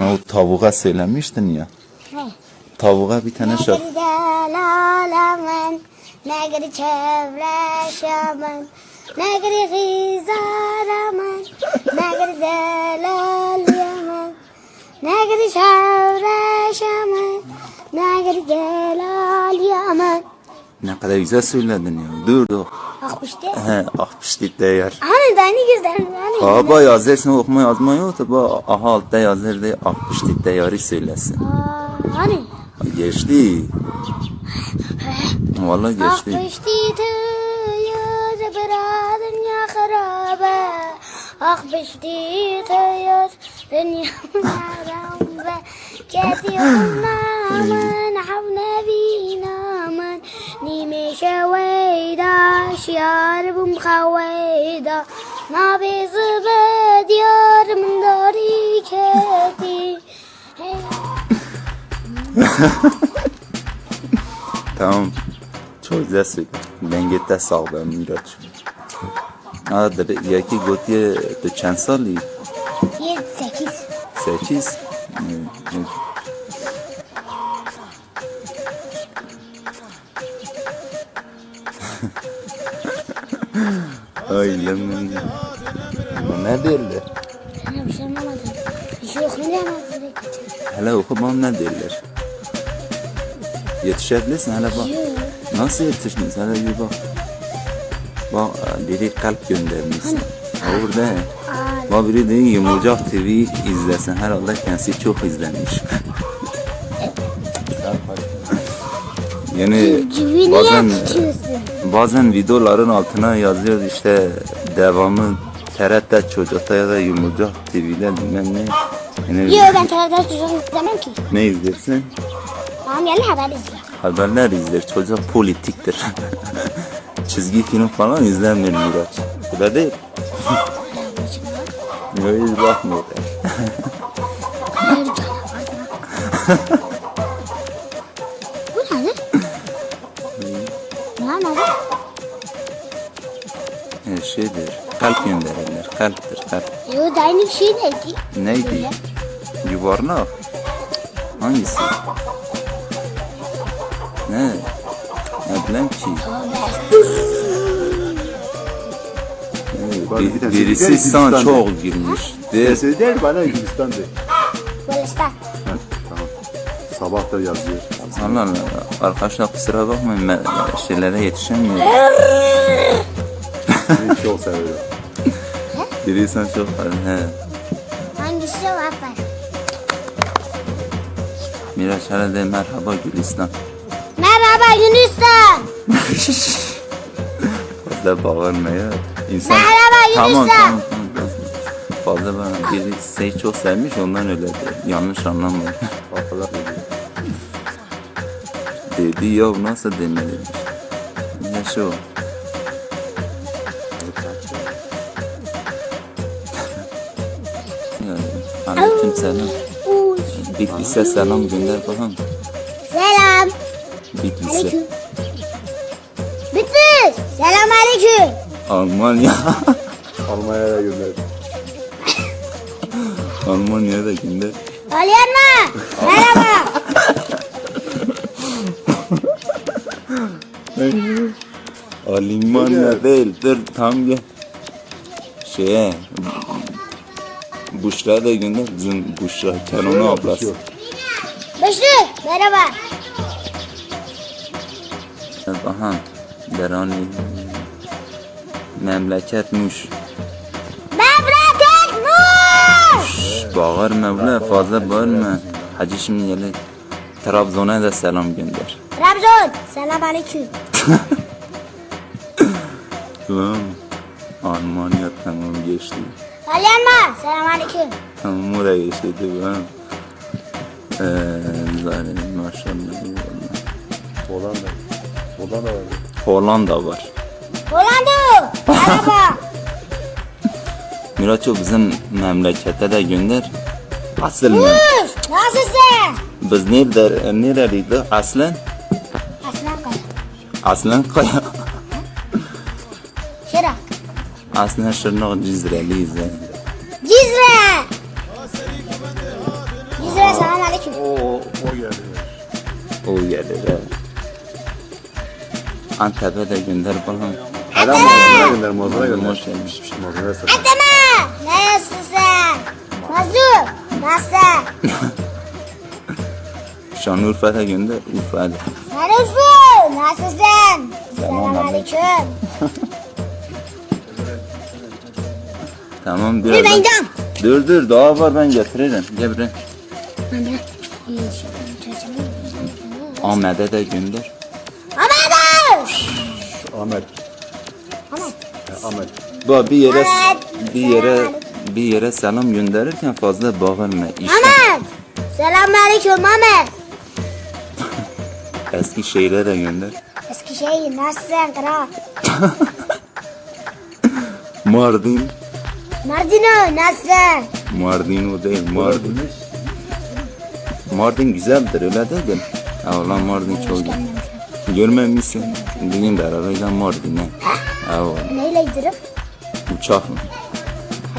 O tavuğa söylemiştin ya. Ne? Tavuğa bir tane şarkı. Negri delalamen, negri çevreşamen, negri hizaramen, negri delalyamen, negri çevreşamen, negri delalyamen. Ne ne kadar güzel söyledin ya. Dur dur. Akpıştı. He, akpıştı değer. Hani dayını gözlerim. Hani ha ba yazırsın okuma yazma yok da ba aha altta yazır diye akpıştı değeri söylesin. Hani? Geçti. Vallahi geçti. Akpıştı değer bera dünya harabe. Akpıştı değer dünya harabe. Kedi olmama. دارم خویدا نبیز به دیارم داری کتی tamam. Çok güzel söyledin. Ben gitte sağ ben Miraç. Aa, da ya ki gotiye de çen sali? 8. 8. Öyle mi? Ne derler? Tamam bir şey okumam ne derler? Yetişebilirsin hele bak. Nasıl yetişmiş hele bir bak. Bak biri kalp göndermişsin. Orada. Bak biri de yumurcak TV izlesin. Herhalde kendisi çok izlenmiş. yani bazen bazen videoların altına yazıyor işte devamı TRT Çocuk'ta ya da Yumurcak TV'de bilmem ne. Yani Yok ben televizyonda çocuk izlemem ki. ne izlersin? Tamam yerli haber izliyorum. Haberler izler. Çocuk politiktir. Çizgi film falan izlemiyor Miraç. Öyle değil. Yok hiç bakmıyor. şeydir. Kalp gönderirler. Kalptir kalp. Yok da aynı şey neydi? Neydi? Yuvarlak. Hangisi? Ne? Ne bileyim ki. Bak, bir Bir, tanesi birisi sana Hindistan'da. çok girmiş. De, Neyse der bana Hindistan'da. Gülistan. Tamam. Sabah da yazıyor. Allah Allah. Arkadaşlar kusura bakmayın ben şeylere yetişemiyorum. Seni çok seviyorum. Biri sen çok he. Hangisi haber? Miraç hele de merhaba Gülistan. Merhaba Yunistan. Fazla bağırmaya. İnsan... Merhaba Yunistan. tamam tamam. tamam. Fazla bana biri seni çok sevmiş ondan öyle dedi. Yanlış diyor. dedi ya nasıl demeli? Ne şu? Aleyküm selam. Uy. Bitlis'e selam gönder bakalım. Selam. Bitlis'e. Bitti. Selam aleyküm. Almanya. Almanya'ya gönder. Almanya'ya da gönder. Alyanma. Merhaba. Almanya değil. Dur tam gel. Şeye. Buşra da gönder. Bizim Buşra. Kenan'ın ablası. Beşli. Merhaba. Aha. Derani. Memleket Muş. Memleket Muş. Bağırma bile fazla bağırma. Hacı şimdi gelir. Trabzon'a da selam gönder. Trabzon. Selam aleyküm. Lan. Almanya tamam geçti. Alyanma. Selam aleyküm. Tamam oraya geçti lan. Eee zaten maşallah. Hollanda. Hollanda var. Hollanda var. Hollanda. Merhaba. Miraço bizim memlekete de gönder. Asıl mı? Nasılsın? Biz nerede, nereliydi aslen? Aslan Kaya. Aslen Kaya. Aslen Şırnak Cizreliyiz yani. Cizre. aleyküm. Oo, o geldi. O gelir evet. Antep'e de gönder bakalım. Hala mağazına gönder, mağazana gönder. Hoş gelmiş. Mağazana sat. Adama. Nasılsın sen? Mazlum. Nasılsın? Şanlıurfa'da gönder. Urfa'da. Nasılsın? Nasılsın? Tamam Dur biraz. ben gideceğim. Dur dur daha var ben getiririm. Gel buraya. Anne. Ahmet'e de gönder. Ahmet! Ahmet. Ahmet. Ahmet. Bak bir yere bir yere bir yere selam gönderirken fazla bağırma. İşte Ahmet. Selam aleyküm Ahmet. eski şeylere de gönder. Eskişehir nasılsın kral? Mardin. Mardino nasılsın? Mardin o değil. Mardin. Mardin güzeldir öyle değil mi? Allah Mardin çok güzel. Görmemişsin. Bugün beraber Mardin'e. Evet. Neyle giderim? Uçak mı?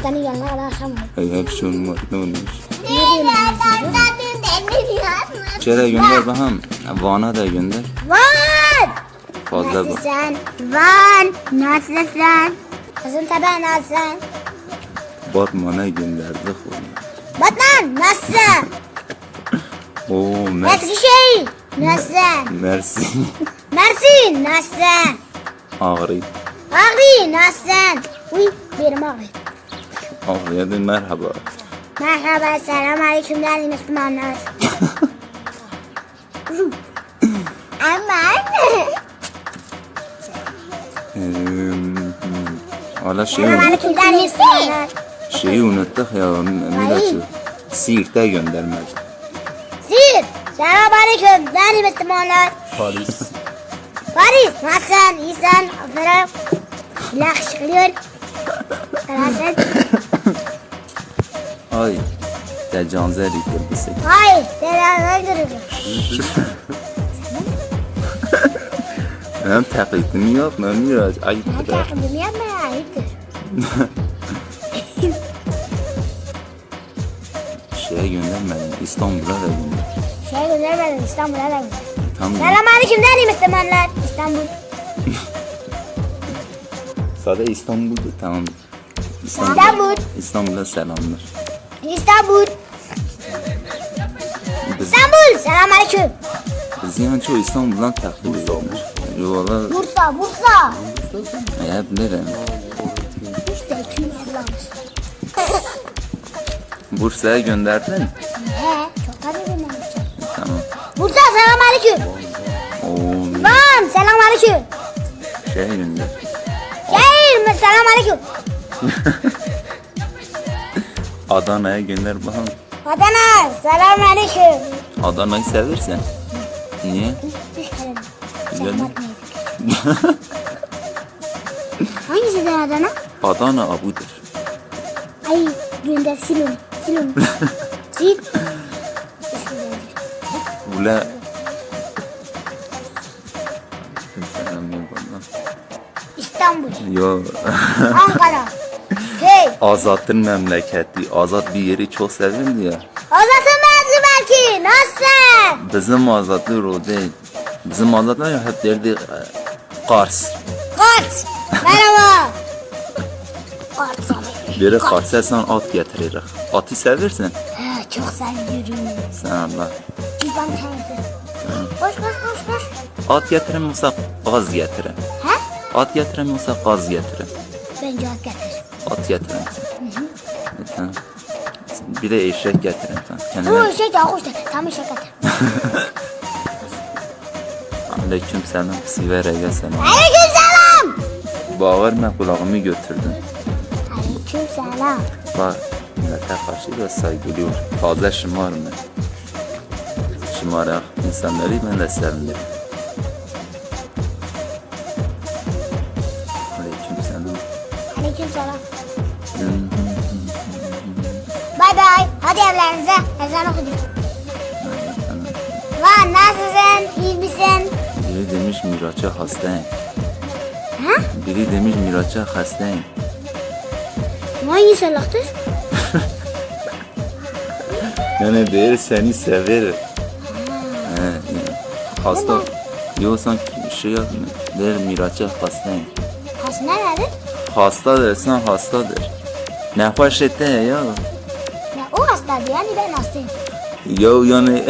Adanın yanına kadar akşam olur. Ay hep şu Mardin olmuş. Ne diyeyim ben size? Şöyle gönder bakalım. Van'a da gönder. Van! Fazla bak. Nasılsın? Van! Nasılsın? Kızım tabi nasılsın? Batman'a gönderdik onu. Batman nasılsın? Oo Mersin. Eskişehir nasılsın? Mersin. Mersin nasılsın? Ağrı. Ağrı nasılsın? Uy benim ağrı. Ağrı'ya da merhaba. Merhaba selam aleyküm değerli Müslümanlar. Aman. Eee, Valla şeyi, Selam aleyküm değerli Müslümanlar. Şeyi unuttuk ya Miraç'ı. Siirt'e göndermek. Zil. Selam aleyküm değerli Müslümanlar. Paris. Paris nasılsın? İyisin? Aferin. Yakışıklıyın. Nasılsın? Ay. Ya canzer yıkıldısı. Hayır. Selam öldürürüm. Benim taklitimi yapma Miraç. Ben Ayıptır. ha. takımımı yapma ya. Ayıptır. Şeye göndermedim. İstanbul'a da gönder. Şey göndermedim İstanbul'a da gönder. Tamam. Selam aleyküm değerli Müslümanlar. İstanbul. Sade İstanbul'du tamam. İstanbul. İstanbul'a selamlar. İstanbul. Biz, İstanbul. Selam aleyküm. biz yani çoğu İstanbul'dan taklit ediyoruz. Valla Bursa. Bursa. ya bilirim. Bursa'ya gönderdin. He. Çok tabii göndermiş. Tamam. Bursa selam aleyküm. Oo, Van selam aleyküm. şey gönder. Şehir selam aleyküm. Adana'ya gönder bakalım. Adana selam aleyküm. Adana'yı seversen. Niye? Güzel. Neydi? Hangisinden Adana? Adana abudur. Ay gönder sil onu. Sil. Ula. İstanbul. Yo. Ankara. Hey. Azat'ın memleketi. Azat bir yeri çok severdi ya. Azat'ın belki. Nasılsın? Bizim Azatlar o değil. Bizim ya hep derdi e, Kars. Kart. Merhaba. Kars'a sen at getirir. Atı seversen He, çok seviyorum. sen Allah. İban teyze. Koş koş koş koş. At getiremiyorsa gaz getirin. He? At getiremiyorsa gaz getirin. Ben cevap getir. At getirin. Sen- Bir de eşek getirin sen. Bu Kendine şey de hoş da. Tam şey getir. aleyküm selam. Sivereye selam. Aleyküm selam. Bağırma kulağımı götürdün. Bak millete karşı da saygılıyor. Fazla şımarma. Şımarak insanları ben de sevinirim. Aleyküm selam. Aleyküm selam. Bay bay. Hadi evlerinize. Ezan okuduk. Lan nasılsın? İyi misin? Biri demiş Miraç'a hastayım. Ha? Biri demiş Miraç'a hastayım. Hangi salaktır? Yani der seni sever. Hasta. Yok sanki şey yapmıyor. Der Miraç'a hastayım. Hasta nerededir? Hastadır sen hastadır. Ne fark etti ya? Ya o hastadır yani ben hastayım. Ya yani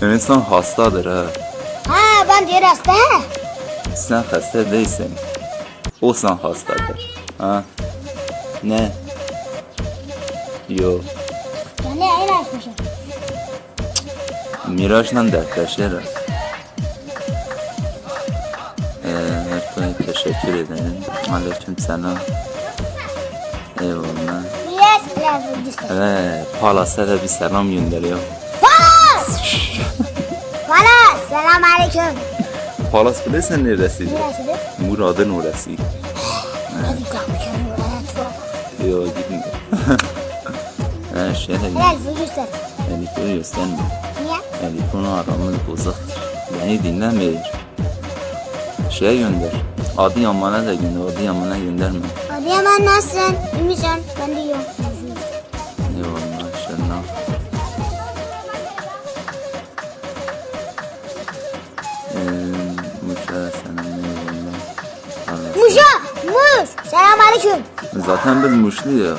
sen hastadır ha. Ha ben diğer hasta. Sen hasta değilsin. O sen hastadır. Ha? Ne? Yok. Yani aynı açmışım. Miraç'la dertleşeriz. Ee, Erko'ya teşekkür ederim. Aleyküm selam. Eyvallah. Yes, göster. Evet, Palas'a da bir selam gönderiyor. Palas! Palas, selam aleyküm. Palas bilirsen neresidir? Neresidir? Murad'ın orası. Evet, Yok gitmiyor. He şöyle Helal bu göster. Elif'i gösterme. Niye? Elif'in aramız bozaktır. Beni dinlemiyor. Şeye gönder. Adı Yaman'a da gönder. Adı Yaman'a gönderme. Adıyaman nasılsın? İyi misin? Ben de iyiyim. Eyvallah şuna. Ee, Muşa sana eyvallah. Allah. Muşa! Muş! Selam aleyküm. Zaten biz Muşlu ya.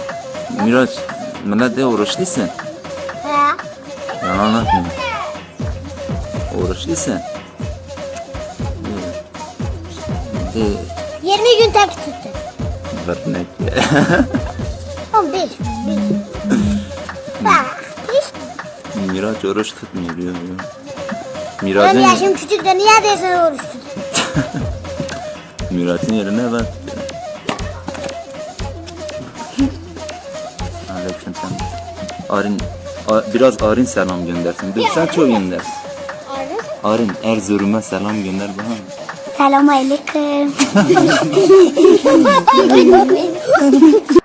Miraç, millet de oruçlusun. Ha? Yalan anlatmıyorum. Oruçlusun. De, 20 gün tek tuttu. vermek. 15. 15. Bak. Hiç. Miraç oruç tutmuyor. Benim Miraç'ın, yaşım küçük de niye değilsen oruç tut? Miraç'ın yerine ben Aleyküm selam. Arin, a- biraz Arin selam göndersin. Dur sen çok gönder. Arin Erzurum'a selam gönder bana. Selam aleyküm.